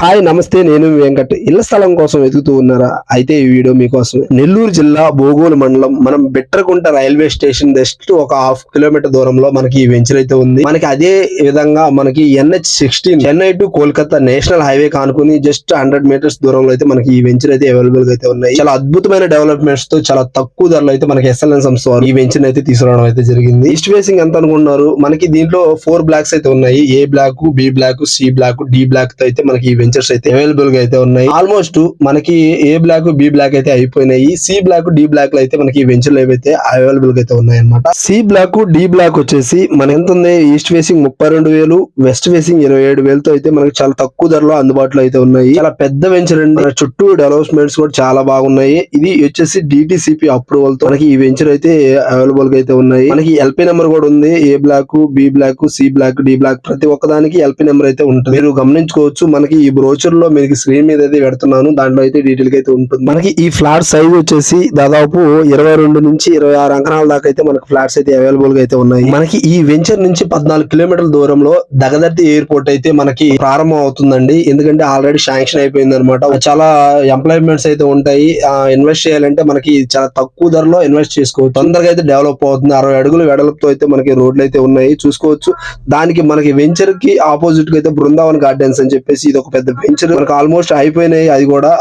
Hi నమస్తే నేను వెంకట్. ఇళ్ళ స్థలం కోసం వెతుకుతూ ఉన్నారా? అయితే ఈ వీడియో మీకోసం నెల్లూరు జిల్లా బోగోలు మండలం మనం బెట్టరకుంట రైల్వే స్టేషన్ జస్ట్ ఒక హాఫ్ కిలోమీటర్ దూరంలో మనకి ఈ వెంచర్ అయితే ఉంది. మనకి అదే విధంగా మనకి NH sixteen Chennai to Kolkata national highway కానుకుని just hundred metres దూరంలో అయితే మనకి ఈ వెంచర్ అయితే అవైలబుల్గా అయితే ఉన్నాయి. చాలా అద్భుతమైన డెవలప్మెంట్స్తో చాలా తక్కువ ధరలో అయితే మనకి ఎస్ఎల్ఎన్ సంస్థ ఈ వెంచర్ అయితే తీసుకురావడం అయితే జరిగింది. ఈస్ట్ ఫేసింగ్ ఎంత అనుకున్నారు మనకి దీంట్లో ఫోర్ బ్లాక్స్ అయితే ఉన్నాయి. A block B block C block D బ్లాక్తో అయితే మనకి ఈ వెంచర్స్ అయితే అవైలబుల్గా అయితే ఉన్నాయి. ఆల్మోస్ట్ మనకి ఏ బ్లాక్ బి బ్లాక్ అయితే అయిపోయినాయి. సి బ్లాక్ డి బ్లాక్లో అయితే మనకి వెంచర్లు అయితే అవైలబుల్గా అయితే ఉన్నాయి అనమాట సి బ్లాక్ డి బ్లాక్ వచ్చేసి మన ఎంత ఉంది? ఈస్ట్ ఫేసింగ్ ముప్పై రెండు వేలు వెస్ట్ ఫేసింగ్ ఇరవై ఏడు వేలతో అయితే మనకి చాలా తక్కువ ధరలో అందుబాటులో అయితే ఉన్నాయి. చాలా పెద్ద వెంచర్ అండి. మన చుట్టూ డెవలప్మెంట్స్ కూడా చాలా బాగున్నాయి. ఇది వచ్చేసి డిటిసిపి అప్రూవల్తో మనకి ఈ వెంచర్ అయితే అవైలబుల్గా అయితే ఉన్నాయి. మనకి ఎల్పి నెంబర్ కూడా ఉంది. A block B block C block D block ప్రతి ఒక్కదానికి ఎల్పి నెంబర్ అయితే ఉంటుంది. మీరు గమనించుకోవచ్చు మనకి ఈ బ్రోచర్లో మీకు స్క్రీన్ మీద అయితే పెడుతున్నాను. దాంట్లో అయితే డీటెయిల్ అయితే ఉంటుంది. మనకి ఈ ఫ్లాట్ సైజ్ వచ్చేసి దాదాపు ఇరవై రెండు నుంచి ఇరవై ఆరు అంకణాల దాకా అయితే మనకి ఫ్లాట్స్ అయితే అవైలబుల్గా అయితే ఉన్నాయి. మనకి ఈ వెంచర్ నుంచి పద్నాలుగు కిలోమీటర్ల దూరంలో దగదర్తి ఎయిర్పోర్ట్ అయితే మనకి ప్రారంభం అవుతుందండి. ఎందుకంటే ఆల్రెడీ శాంక్షన్ అయిపోయింది అనమాట చాలా ఎంప్లాయ్మెంట్స్ అయితే ఉంటాయి. ఇన్వెస్ట్ చేయాలంటే మనకి చాలా తక్కువ ధరలో ఇన్వెస్ట్ చేసుకోవచ్చు. తొందరగా అయితే డెవలప్ అవుతుంది. అరవై అడుగులు వెడలపుతో అయితే మనకి రోడ్లు అయితే ఉన్నాయి. చూసుకోవచ్చు. దానికి మనకి వెంచర్కి ఆపోజిట్గా అయితే బృందావన్ గార్డెన్స్ అని చెప్పేసి ఇది ఒక పెద్ద వెంచర్ మనకు ఆల్మోస్ట్ అయిపోయినాయి. అది కూడా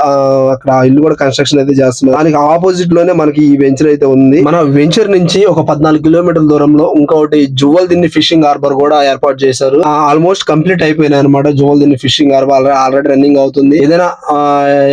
అక్కడ ఇల్లు కూడా కన్స్ట్రక్షన్ అయితే చేస్తున్నారు. దానికి ఆపోజిట్లోనే మనకి ఈ వెంచర్ అయితే ఉంది. మన వెంచర్ నుంచి ఒక పద్నాలుగు కిలోమీటర్ల దూరంలో ఇంకొకటి జువల్ దిన్ని ఫిషింగ్ హార్బర్ కూడా ఏర్పాటు చేశారు. ఆల్మోస్ట్ కంప్లీట్ అయిపోయినాయి అనమాట జువల్ దిన్ని ఫిషింగ్ హార్బర్ ఆల్రెడీ రన్నింగ్ అవుతుంది. ఏదైనా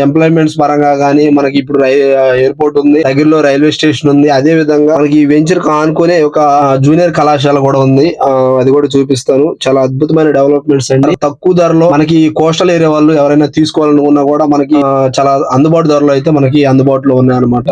ఎంప్లాయ్మెంట్స్ పరంగా కానీ మనకి ఇప్పుడు ఎయిర్పోర్ట్ ఉంది. దగ్గరలో రైల్వే స్టేషన్ ఉంది. అదే విధంగా మనకి ఈ వెంచర్ ఆనుకునే ఒక జూనియర్ కళాశాల కూడా ఉంది. ఆ, అది కూడా చూపిస్తాను. చాలా అద్భుతమైన డెవలప్మెంట్స్ అండి. తక్కువ ధరలో మనకి కోస్టల్ వేరే వాళ్ళు ఎవరైనా తీసుకోవాలనుకున్నా కూడా మనకి చాలా అందుబాటు ధరలో అయితే మనకి అందుబాటులో ఉన్నాయన్నమాట.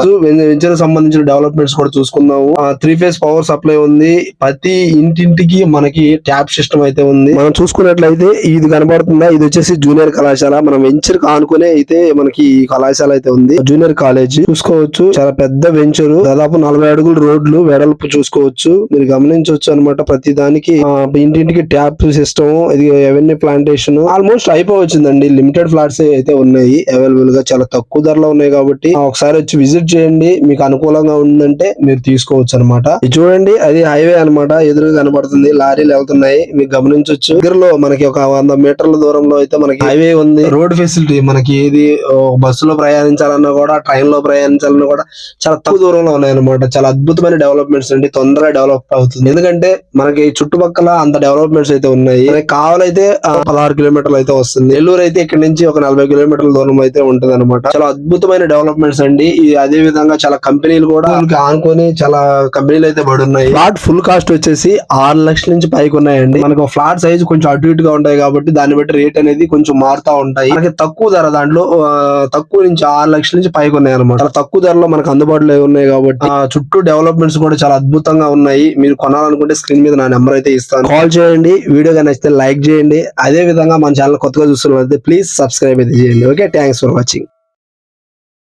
వెంచర్ సంబంధించిన డెవలప్మెంట్స్ కూడా చూసుకుందాము. త్రీ ఫేజ్ పవర్ సప్లై ఉంది. ప్రతి ఇంటింటికి మనకి ట్యాప్ సిస్టమ్ అయితే ఉంది. మనం చూసుకున్నట్లయితే ఇది కనబడుతుందా? ఇది వచ్చేసి జూనియర్ కళాశాల. మనం వెంచర్ కానుకునే అయితే మనకి ఈ కళాశాల అయితే ఉంది. జూనియర్ కాలేజ్ చూసుకోవచ్చు. చాలా పెద్ద వెంచర్. దాదాపు నలభై అడుగుల రోడ్లు వెడల్పు చూసుకోవచ్చు. మీరు గమనించవచ్చు అనమాట ప్రతి దానికి ఇంటింటికి ట్యాప్ సిస్టమ్ ఇది ఎవెన్యూ ప్లాంటేషన్ ఆల్మోస్ట్ అయిపోవచ్చు. వచ్చిందండి. లిమిటెడ్ ఫ్లాట్స్ అయితే ఉన్నాయి. అవైలబుల్గా చాలా తక్కువ ధరలో ఉన్నాయి కాబట్టి ఒకసారి వచ్చి విజిట్ చేయండి. మీకు అనుకూలంగా ఉందంటే మీరు తీసుకోవచ్చు అనమాట చూడండి అది హైవే అన్నమాట. ఎదురుగా కనబడుతుంది. లారీలు వెళ్తున్నాయి. మీకు గమనించవచ్చు దగ్గరలో మనకి ఒక వంద మీటర్ల దూరంలో అయితే మనకి హైవే ఉంది. రోడ్ ఫెసిలిటీ మనకి ఏది ఓ, బస్సులో ప్రయాణించాలన్నా కూడా ట్రైన్లో ప్రయాణించాలన్నా కూడా చాలా తక్కువ దూరంలో ఉన్నాయన్నమాట. చాలా అద్భుతమైన డెవలప్మెంట్స్ అండి. తొందరగా డెవలప్ అవుతుంది. ఎందుకంటే మనకి చుట్టుపక్కల అంత డెవలప్మెంట్స్ అయితే ఉన్నాయి. కావాలైతే పదహారు కిలోమీటర్లు అయితే వస్తుంది. నెల్లూరు అయితే ఇక్కడ నుంచి ఒక నలభై కిలోమీటర్ల దూరం అయితే ఉంటది అనమాట చాలా అద్భుతమైన డెవలప్మెంట్స్ అండి. అదే విధంగా చాలా కంపెనీలు కూడా ఆనుకొని చాలా కంపెనీలు అయితే పడున్నాయి. ఫ్లాట్ ఫుల్ కాస్ట్ వచ్చేసి ఆరు లక్షల నుంచి పైకి ఉన్నాయండి. మనకు ఫ్లాట్ సైజ్ కొంచెం అటు ఇటుగా ఉంటాయి కాబట్టి దాన్ని బట్టి రేట్ అనేది కొంచెం మారుతా ఉంటాయి. మనకి తక్కువ ధర దాంట్లో తక్కువ నుంచి ఆరు లక్షల నుంచి పైకి ఉన్నాయి అనమాట చాలా తక్కువ ధరలో మనకు అందుబాటులో ఉన్నాయి కాబట్టి ఆ, చుట్టూ డెవలప్మెంట్స్ కూడా చాలా అద్భుతంగా ఉన్నాయి. మీరు కొనాలనుకుంటే స్క్రీన్ మీద నా నెంబర్ అయితే ఇస్తాను. కాల్ చేయండి. వీడియో నచ్చితే లైక్ చేయండి. అదే విధంగా మన ఛానల్ కొత్తగా చూస్తున్నట్లయితే ప్లీజ్ సబ్స్క్రైబ్ అయితే చేయండి ఓకే థ్యాంక్స్ ఫర్ వాచింగ్